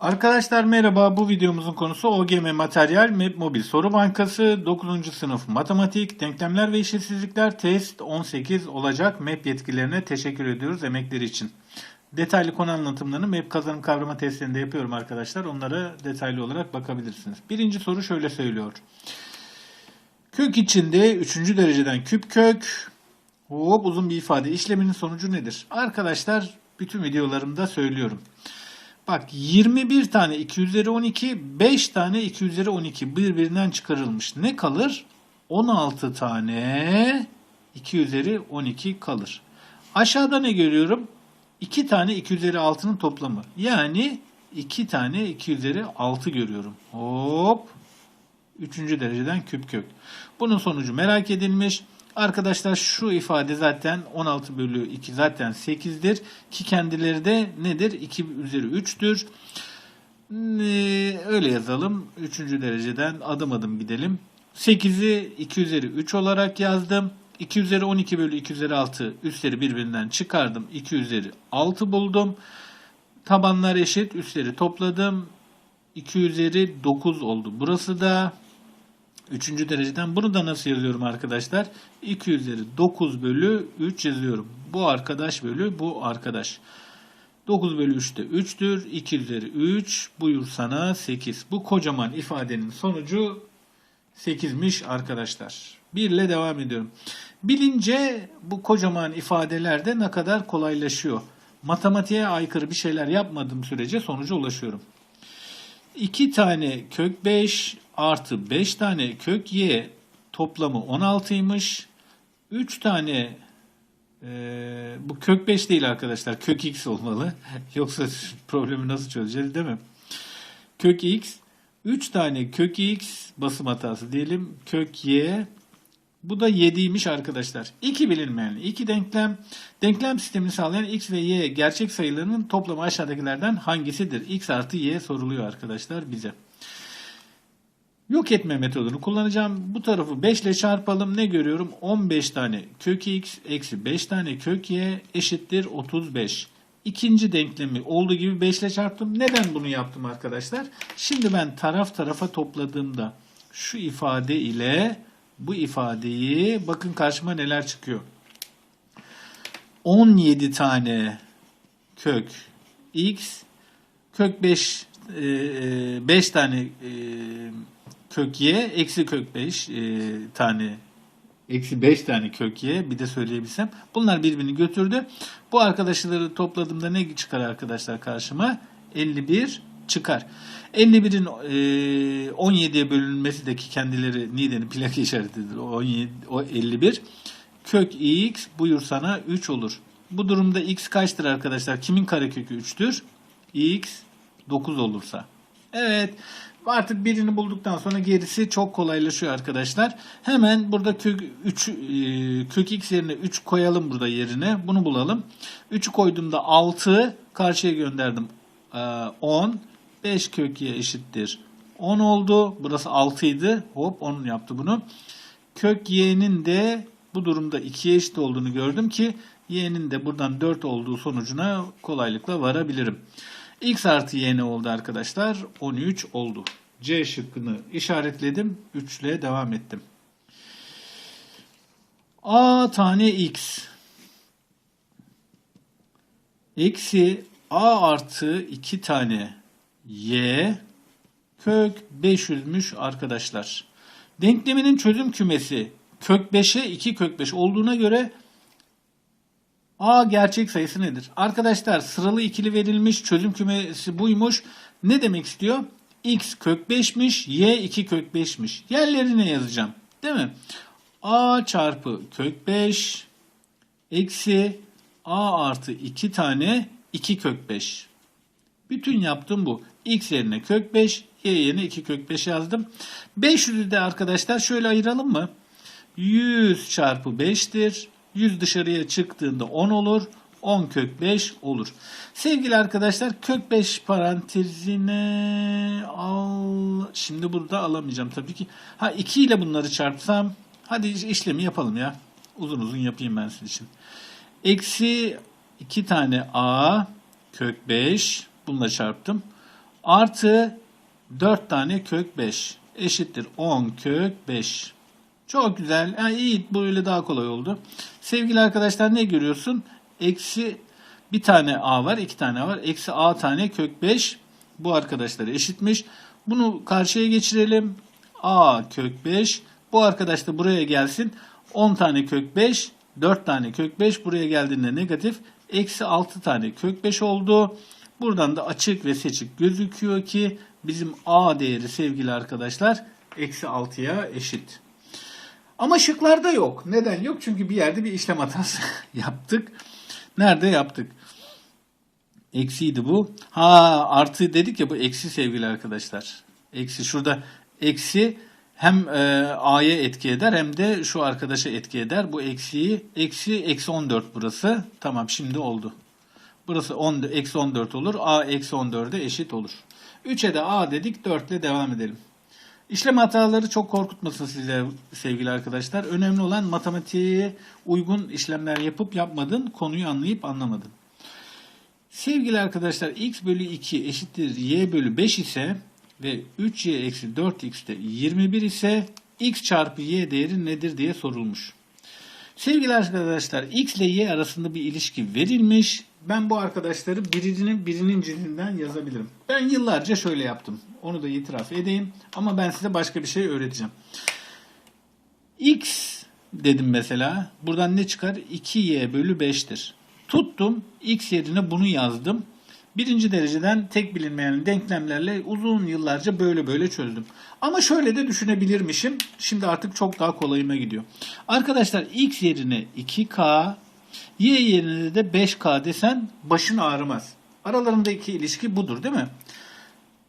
Arkadaşlar merhaba. Bu videomuzun konusu OGM Materyal Map Mobil Soru Bankası 9. sınıf matematik, denklemler ve eşitsizlikler test 18 olacak. Map yetkililerine teşekkür ediyoruz emekleri için. Detaylı konu anlatımlarını map kazanım kavrama testlerinde yapıyorum arkadaşlar. Onlara detaylı olarak bakabilirsiniz. Birinci soru şöyle söylüyor. Kök içinde 3. dereceden küp kök hop uzun bir ifade işleminin sonucu nedir? Arkadaşlar bütün videolarımda söylüyorum. Bak 21 tane 2 üzeri 12, 5 tane 2 üzeri 12 birbirinden çıkarılmış. Ne kalır? 16 tane 2 üzeri 12 kalır. Aşağıda ne görüyorum? 2 tane 2 üzeri 6'nın toplamı. Yani 2 tane 2 üzeri 6 görüyorum. Hop. 3. dereceden küp kök. Bunun sonucu merak edilmiş. Arkadaşlar şu ifade zaten 16 bölü 2 zaten 8'dir. Ki kendileri de nedir? 2 üzeri 3'tür. Ee, öyle yazalım. 3. dereceden adım adım gidelim. 8'i 2 üzeri 3 olarak yazdım. 2 üzeri 12 bölü 2 üzeri 6 üstleri birbirinden çıkardım. 2 üzeri 6 buldum. Tabanlar eşit. Üstleri topladım. 2 üzeri 9 oldu. Burası da Üçüncü dereceden bunu da nasıl yazıyorum arkadaşlar? 2 üzeri 9 bölü 3 yazıyorum. Bu arkadaş bölü bu arkadaş. 9 bölü 3 de 3'tür. 2 üzeri 3 buyur sana 8. Bu kocaman ifadenin sonucu 8'miş arkadaşlar. 1 ile devam ediyorum. Bilince bu kocaman ifadelerde ne kadar kolaylaşıyor. Matematiğe aykırı bir şeyler yapmadığım sürece sonuca ulaşıyorum. 2 tane kök 5 artı 5 tane kök y toplamı 16'ymış. 3 tane e, bu kök 5 değil arkadaşlar. Kök x olmalı. Yoksa problemi nasıl çözeceğiz değil mi? Kök x 3 tane kök x basım hatası diyelim. Kök y bu da 7'ymiş arkadaşlar. İki bilinmeyenli, iki denklem. Denklem sistemini sağlayan x ve y gerçek sayılarının toplamı aşağıdakilerden hangisidir? x artı y soruluyor arkadaşlar bize. Yok etme metodunu kullanacağım. Bu tarafı 5 ile çarpalım. Ne görüyorum? 15 tane kök x eksi 5 tane kök y eşittir 35. İkinci denklemi olduğu gibi 5 ile çarptım. Neden bunu yaptım arkadaşlar? Şimdi ben taraf tarafa topladığımda şu ifade ile bu ifadeyi bakın karşıma neler çıkıyor. 17 tane kök x kök 5 5 tane e, kök y eksi kök 5 e, tane eksi 5 tane kök y bir de söyleyebilsem. Bunlar birbirini götürdü. Bu arkadaşları topladığımda ne çıkar arkadaşlar karşıma? 51 çıkar. 51'in e, 17'ye bölünmesi de ki kendileri Nide'nin plaka işaretidir. 17, o 51. Kök x buyur sana 3 olur. Bu durumda x kaçtır arkadaşlar? Kimin karekökü 3'tür? x 9 olursa. Evet. Artık birini bulduktan sonra gerisi çok kolaylaşıyor arkadaşlar. Hemen burada kök 3 e, kök x yerine 3 koyalım burada yerine. Bunu bulalım. 3'ü koyduğumda 6 karşıya gönderdim. E, 10 5 kök y eşittir 10 oldu. Burası 6 idi. Hop 10 yaptı bunu. Kök y'nin de bu durumda 2'ye eşit olduğunu gördüm ki y'nin de buradan 4 olduğu sonucuna kolaylıkla varabilirim. x artı y ne oldu arkadaşlar? 13 oldu. C şıkkını işaretledim. 3 ile devam ettim. A tane x eksi a artı 2 tane y kök 500'müş arkadaşlar. Denkleminin çözüm kümesi kök 5'e 2 kök 5 olduğuna göre a gerçek sayısı nedir? Arkadaşlar sıralı ikili verilmiş çözüm kümesi buymuş. Ne demek istiyor? x kök 5'miş, y 2 kök 5'miş. Yerlerine yazacağım. Değil mi? a çarpı kök 5 eksi a artı 2 tane 2 kök 5. Bütün yaptığım bu. X yerine kök 5, Y yerine 2 kök 5 yazdım. 500'ü de arkadaşlar şöyle ayıralım mı? 100 çarpı 5'tir. 100 dışarıya çıktığında 10 olur. 10 kök 5 olur. Sevgili arkadaşlar kök 5 parantezine al. Şimdi burada alamayacağım tabii ki. Ha 2 ile bunları çarpsam. Hadi işlemi yapalım ya. Uzun uzun yapayım ben sizin için. Eksi 2 tane a kök 5 Bununla çarptım. Artı 4 tane kök 5 eşittir 10 kök 5. Çok güzel. Yani iyi böyle daha kolay oldu. Sevgili arkadaşlar ne görüyorsun? Eksi bir tane a var, iki tane a var. Eksi a tane kök 5 bu arkadaşlara eşitmiş. Bunu karşıya geçirelim. a kök 5 bu arkadaş da buraya gelsin. 10 tane kök 5 4 tane kök 5 buraya geldiğinde negatif. Eksi 6 tane kök 5 oldu. Buradan da açık ve seçik gözüküyor ki bizim a değeri sevgili arkadaşlar eksi 6'ya eşit. Ama şıklarda yok. Neden yok? Çünkü bir yerde bir işlem hatası yaptık. Nerede yaptık? Eksiydi bu. Ha artı dedik ya bu eksi sevgili arkadaşlar. Eksi şurada eksi hem e, A'ya etki eder hem de şu arkadaşa etki eder. Bu eksiyi eksi eksi 14 burası. Tamam şimdi oldu. Burası 10, eksi 14 olur. A eksi 14'e eşit olur. 3'e de A dedik 4 ile devam edelim. İşlem hataları çok korkutmasın size sevgili arkadaşlar. Önemli olan matematiğe uygun işlemler yapıp yapmadın, konuyu anlayıp anlamadın. Sevgili arkadaşlar x bölü 2 eşittir y bölü 5 ise ve 3y eksi 4x de 21 ise x çarpı y değeri nedir diye sorulmuş. Sevgili arkadaşlar x ile y arasında bir ilişki verilmiş. Ben bu arkadaşları birinin birinin cilinden yazabilirim. Ben yıllarca şöyle yaptım. Onu da itiraf edeyim. Ama ben size başka bir şey öğreteceğim. x dedim mesela. Buradan ne çıkar? 2y bölü 5'tir. Tuttum. x yerine bunu yazdım. Birinci dereceden tek bilinmeyen denklemlerle uzun yıllarca böyle böyle çözdüm. Ama şöyle de düşünebilirmişim. Şimdi artık çok daha kolayıma gidiyor. Arkadaşlar x yerine 2k, y yerine de 5k desen başın ağrımaz. Aralarındaki ilişki budur değil mi?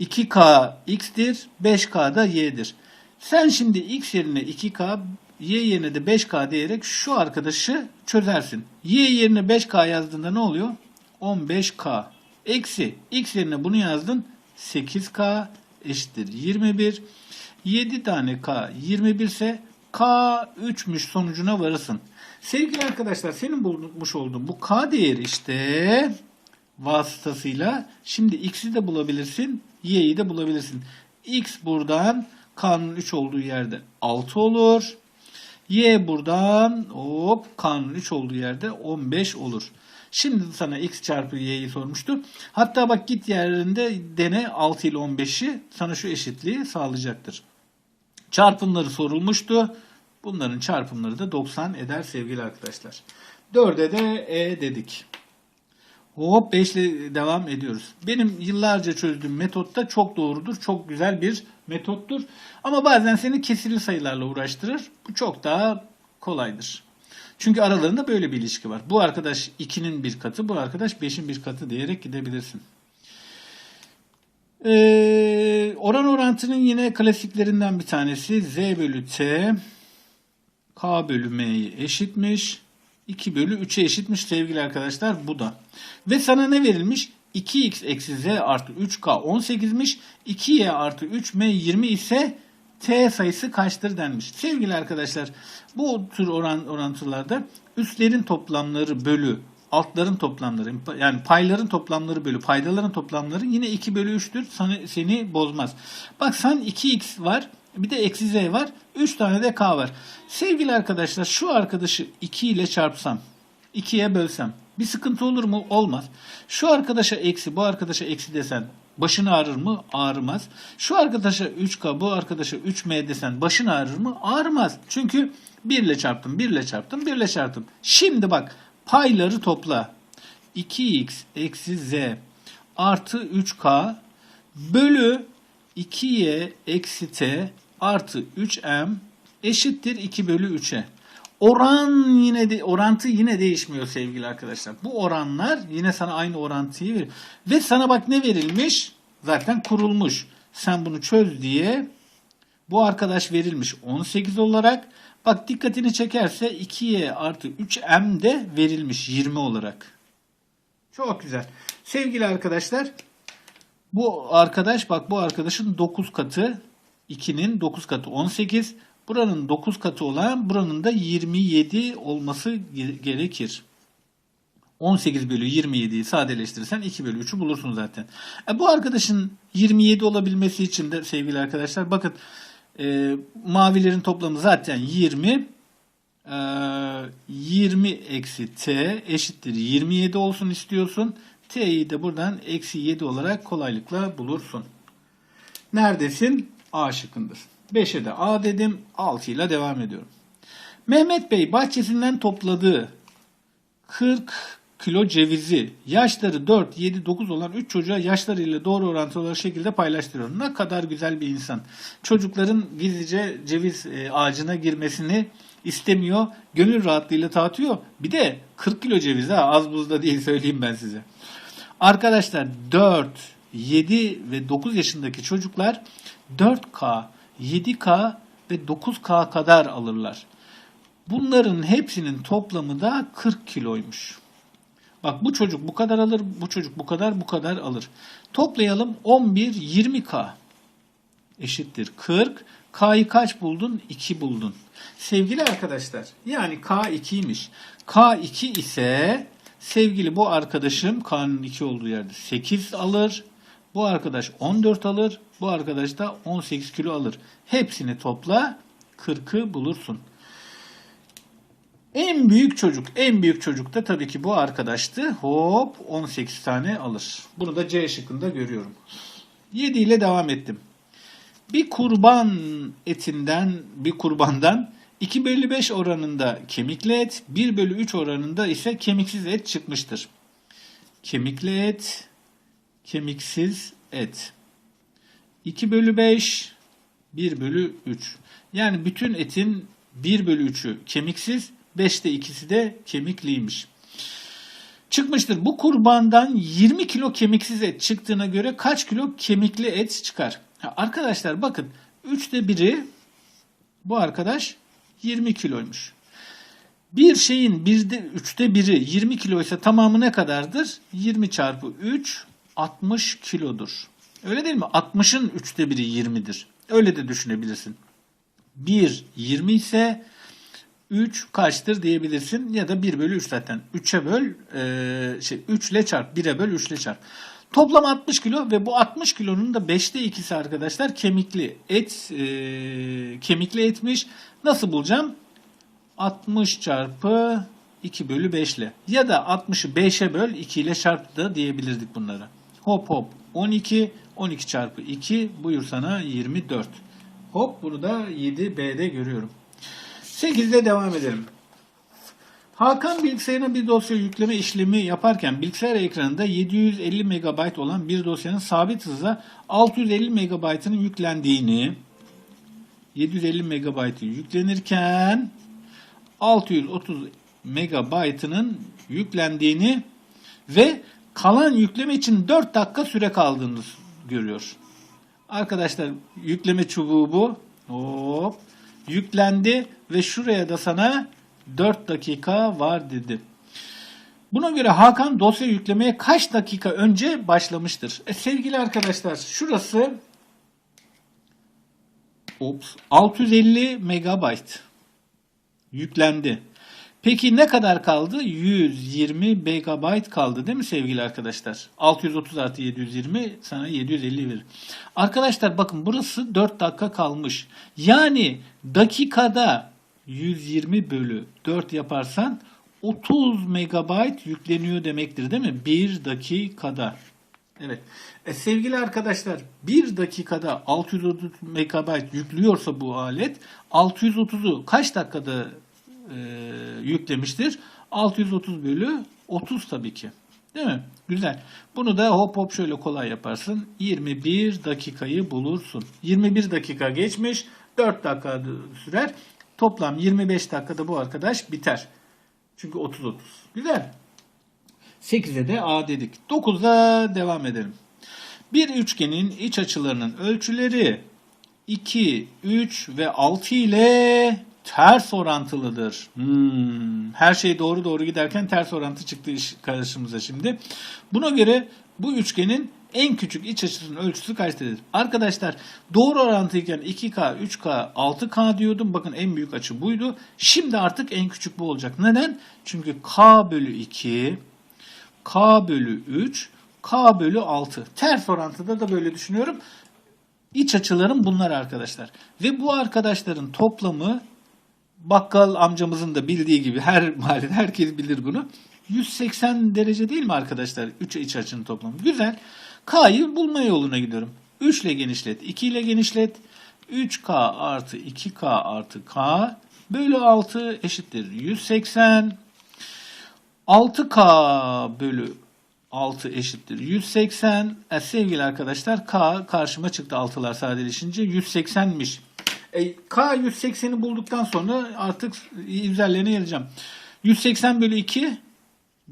2k x'tir, 5k da y'dir. Sen şimdi x yerine 2k, y yerine de 5k diyerek şu arkadaşı çözersin. y yerine 5k yazdığında ne oluyor? 15k. Eksi x yerine bunu yazdın. 8k eşittir 21. 7 tane k 21 ise k 3'müş sonucuna varırsın. Sevgili arkadaşlar senin bulmuş olduğun bu k değeri işte vasıtasıyla şimdi x'i de bulabilirsin, y'yi de bulabilirsin. x buradan k'nın 3 olduğu yerde 6 olur. y buradan hop k'nın 3 olduğu yerde 15 olur. Şimdi sana x çarpı y'yi sormuştu. Hatta bak git yerinde dene 6 ile 15'i sana şu eşitliği sağlayacaktır. Çarpımları sorulmuştu. Bunların çarpımları da 90 eder sevgili arkadaşlar. 4'e de e dedik. Hop 5 ile devam ediyoruz. Benim yıllarca çözdüğüm metot da çok doğrudur. Çok güzel bir metottur. Ama bazen seni kesirli sayılarla uğraştırır. Bu çok daha kolaydır. Çünkü aralarında böyle bir ilişki var. Bu arkadaş 2'nin bir katı, bu arkadaş 5'in bir katı diyerek gidebilirsin. Ee, oran orantının yine klasiklerinden bir tanesi z bölü t k bölü m'ye eşitmiş. 2 bölü 3'e eşitmiş sevgili arkadaşlar bu da. Ve sana ne verilmiş? 2x eksi z artı 3k 18'miş. 2y artı 3m 20 ise t sayısı kaçtır denmiş. Sevgili arkadaşlar bu tür oran orantılarda üstlerin toplamları bölü altların toplamları yani payların toplamları bölü paydaların toplamları yine 2 bölü 3'tür seni, seni bozmaz. Bak sen 2x var bir de eksi z var 3 tane de k var. Sevgili arkadaşlar şu arkadaşı 2 ile çarpsam 2'ye bölsem bir sıkıntı olur mu? Olmaz. Şu arkadaşa eksi bu arkadaşa eksi desen başın ağrır mı? Ağrımaz. Şu arkadaşa 3K bu arkadaşa 3M desen başın ağrır mı? Ağrımaz. Çünkü 1 ile çarptım, 1 ile çarptım, 1 ile çarptım. Şimdi bak payları topla. 2x eksi z artı 3k bölü 2y eksi t artı 3m eşittir 2 bölü 3'e. Oran yine de orantı yine değişmiyor sevgili arkadaşlar. Bu oranlar yine sana aynı orantıyı verir. Ve sana bak ne verilmiş? Zaten kurulmuş. Sen bunu çöz diye bu arkadaş verilmiş 18 olarak. Bak dikkatini çekerse 2y artı 3m de verilmiş 20 olarak. Çok güzel. Sevgili arkadaşlar bu arkadaş bak bu arkadaşın 9 katı 2'nin 9 katı 18. Buranın 9 katı olan buranın da 27 olması gerekir. 18 bölü 27'yi sadeleştirirsen 2 bölü 3'ü bulursun zaten. E, bu arkadaşın 27 olabilmesi için de sevgili arkadaşlar bakın e, mavilerin toplamı zaten 20. E, 20 eksi t eşittir 27 olsun istiyorsun. t'yi de buradan eksi 7 olarak kolaylıkla bulursun. Neredesin? A şıkkındasın. 5'e de A dedim. 6 ile devam ediyorum. Mehmet Bey bahçesinden topladığı 40 kilo cevizi yaşları 4, 7, 9 olan 3 çocuğa yaşlarıyla doğru orantılı şekilde paylaştırıyor. Ne kadar güzel bir insan. Çocukların gizlice ceviz e, ağacına girmesini istemiyor. Gönül rahatlığıyla dağıtıyor. Bir de 40 kilo ceviz ha az buzda değil söyleyeyim ben size. Arkadaşlar 4, 7 ve 9 yaşındaki çocuklar 4K, 7K ve 9K kadar alırlar. Bunların hepsinin toplamı da 40 kiloymuş. Bak bu çocuk bu kadar alır, bu çocuk bu kadar, bu kadar alır. Toplayalım 11, 20K eşittir 40. K'yı kaç buldun? 2 buldun. Sevgili arkadaşlar yani K 2'ymiş. K 2 ise sevgili bu arkadaşım K'nın 2 olduğu yerde 8 alır. Bu arkadaş 14 alır. Bu arkadaş da 18 kilo alır. Hepsini topla 40'ı bulursun. En büyük çocuk, en büyük çocuk da tabii ki bu arkadaştı. Hop 18 tane alır. Bunu da C şıkkında görüyorum. 7 ile devam ettim. Bir kurban etinden, bir kurbandan 2 bölü 5 oranında kemikli et, 1 bölü 3 oranında ise kemiksiz et çıkmıştır. Kemikli et, kemiksiz et. 2 bölü 5, 1 bölü 3. Yani bütün etin 1 bölü 3'ü kemiksiz, 5'te ikisi de kemikliymiş. Çıkmıştır. Bu kurbandan 20 kilo kemiksiz et çıktığına göre kaç kilo kemikli et çıkar? Ha, arkadaşlar bakın 3'te biri bu arkadaş 20 kiloymuş. Bir şeyin birde üçte biri 20 kiloysa tamamı ne kadardır? 20 çarpı 3 60 kilodur. Öyle değil mi? 60'ın üçte biri 20'dir. Öyle de düşünebilirsin. 1 20 ise 3 kaçtır diyebilirsin ya da 1 bölü 3 zaten. 3'e böl e, şey 3 ile çarp 1'e böl 3 ile çarp. Toplam 60 kilo ve bu 60 kilonun da 5'te ikisi arkadaşlar kemikli et e, kemikli etmiş. Nasıl bulacağım? 60 çarpı 2 bölü 5 ile ya da 60'ı 5'e böl 2 ile çarp da diyebilirdik bunlara. Hop hop 12 12 çarpı 2 buyur sana 24. Hop bunu da 7B'de görüyorum. 8'de devam edelim. Hakan bilgisayarına bir dosya yükleme işlemi yaparken bilgisayar ekranında 750 MB olan bir dosyanın sabit hızla 650 MB'ının yüklendiğini 750 MB'ı yüklenirken 630 MB'ının yüklendiğini ve kalan yükleme için 4 dakika süre kaldığını görüyor. Arkadaşlar yükleme çubuğu bu. Hop. Yüklendi ve şuraya da sana 4 dakika var dedi. Buna göre Hakan dosya yüklemeye kaç dakika önce başlamıştır? E, sevgili arkadaşlar şurası Ops, 650 megabayt yüklendi. Peki ne kadar kaldı? 120 megabayt kaldı değil mi sevgili arkadaşlar? 630 artı 720 sana 750 verir. Arkadaşlar bakın burası 4 dakika kalmış. Yani dakikada 120 bölü 4 yaparsan 30 megabayt yükleniyor demektir değil mi? 1 dakikada. Evet. E, sevgili arkadaşlar 1 dakikada 630 megabayt yüklüyorsa bu alet 630'u kaç dakikada e, yüklemiştir? 630 bölü 30 tabii ki. Değil mi? Güzel. Bunu da hop hop şöyle kolay yaparsın. 21 dakikayı bulursun. 21 dakika geçmiş. 4 dakika sürer. Toplam 25 dakikada bu arkadaş biter. Çünkü 30-30. Güzel. 8'e de A dedik. 9'da devam edelim. Bir üçgenin iç açılarının ölçüleri 2, 3 ve 6 ile ters orantılıdır. Hmm. Her şey doğru doğru giderken ters orantı çıktı karşımıza şimdi. Buna göre bu üçgenin en küçük iç açısının ölçüsü kaçtadır? Arkadaşlar doğru orantıyken 2K, 3K, 6K diyordum. Bakın en büyük açı buydu. Şimdi artık en küçük bu olacak. Neden? Çünkü K bölü 2 K bölü 3, K bölü 6. Ters orantıda da böyle düşünüyorum. İç açılarım bunlar arkadaşlar. Ve bu arkadaşların toplamı bakkal amcamızın da bildiği gibi her mahallede herkes bilir bunu. 180 derece değil mi arkadaşlar? 3 iç açının toplamı. Güzel. K'yı bulma yoluna gidiyorum. 3 ile genişlet, 2 ile genişlet. 3K artı 2K artı K bölü 6 eşittir 180. 6K bölü 6 eşittir 180. E, sevgili arkadaşlar K karşıma çıktı 6'lar sadeleşince 180'miş. E, K 180'i bulduktan sonra artık üzerlerine yazacağım. 180 bölü 2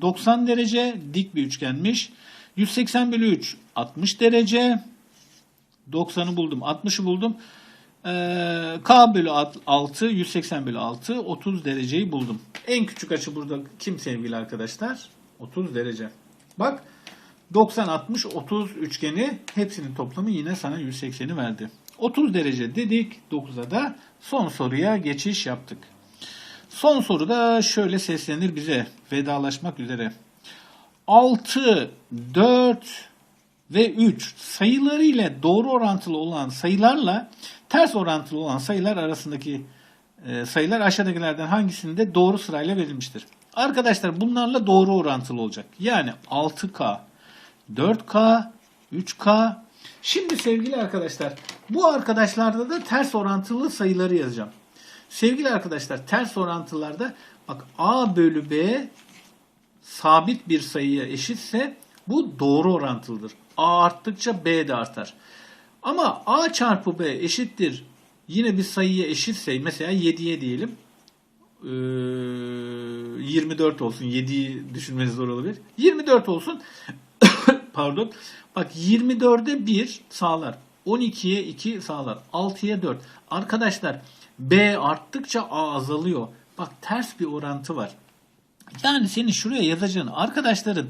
90 derece dik bir üçgenmiş. 180 bölü 3 60 derece. 90'ı buldum. 60'ı buldum. Ee, K bölü 6 180 bölü 6 30 dereceyi buldum. En küçük açı burada kim sevgili arkadaşlar? 30 derece. Bak 90 60 30 üçgeni hepsinin toplamı yine sana 180'i verdi. 30 derece dedik 9'a da son soruya geçiş yaptık. Son soruda şöyle seslenir bize vedalaşmak üzere. 6, 4 ve 3 sayıları ile doğru orantılı olan sayılarla ters orantılı olan sayılar arasındaki e, sayılar aşağıdakilerden hangisinde doğru sırayla verilmiştir? Arkadaşlar bunlarla doğru orantılı olacak. Yani 6K, 4K, 3K. Şimdi sevgili arkadaşlar bu arkadaşlarda da ters orantılı sayıları yazacağım. Sevgili arkadaşlar ters orantılarda bak A bölü B sabit bir sayıya eşitse bu doğru orantılıdır. A arttıkça B de artar. Ama A çarpı B eşittir yine bir sayıya eşitse mesela 7'ye diyelim. Ee, 24 olsun. 7'yi düşünmeniz zor olabilir. 24 olsun. Pardon. Bak 24'e 1 sağlar. 12'ye 2 sağlar. 6'ya 4. Arkadaşlar B arttıkça A azalıyor. Bak ters bir orantı var. Yani senin şuraya yazacağın arkadaşların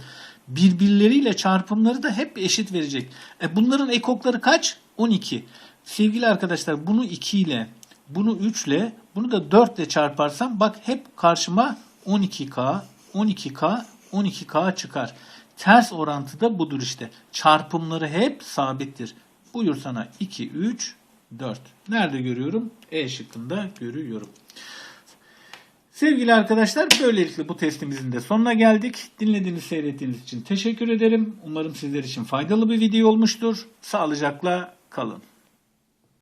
birbirleriyle çarpımları da hep eşit verecek. E bunların ekokları kaç? 12. Sevgili arkadaşlar bunu 2 ile, bunu 3 ile, bunu da 4 ile çarparsam bak hep karşıma 12K, 12K, 12K çıkar. Ters orantı da budur işte. Çarpımları hep sabittir. Buyur sana 2, 3, 4. Nerede görüyorum? E şıkkında görüyorum. Sevgili arkadaşlar böylelikle bu testimizin de sonuna geldik. Dinlediğiniz, seyrettiğiniz için teşekkür ederim. Umarım sizler için faydalı bir video olmuştur. Sağlıcakla kalın.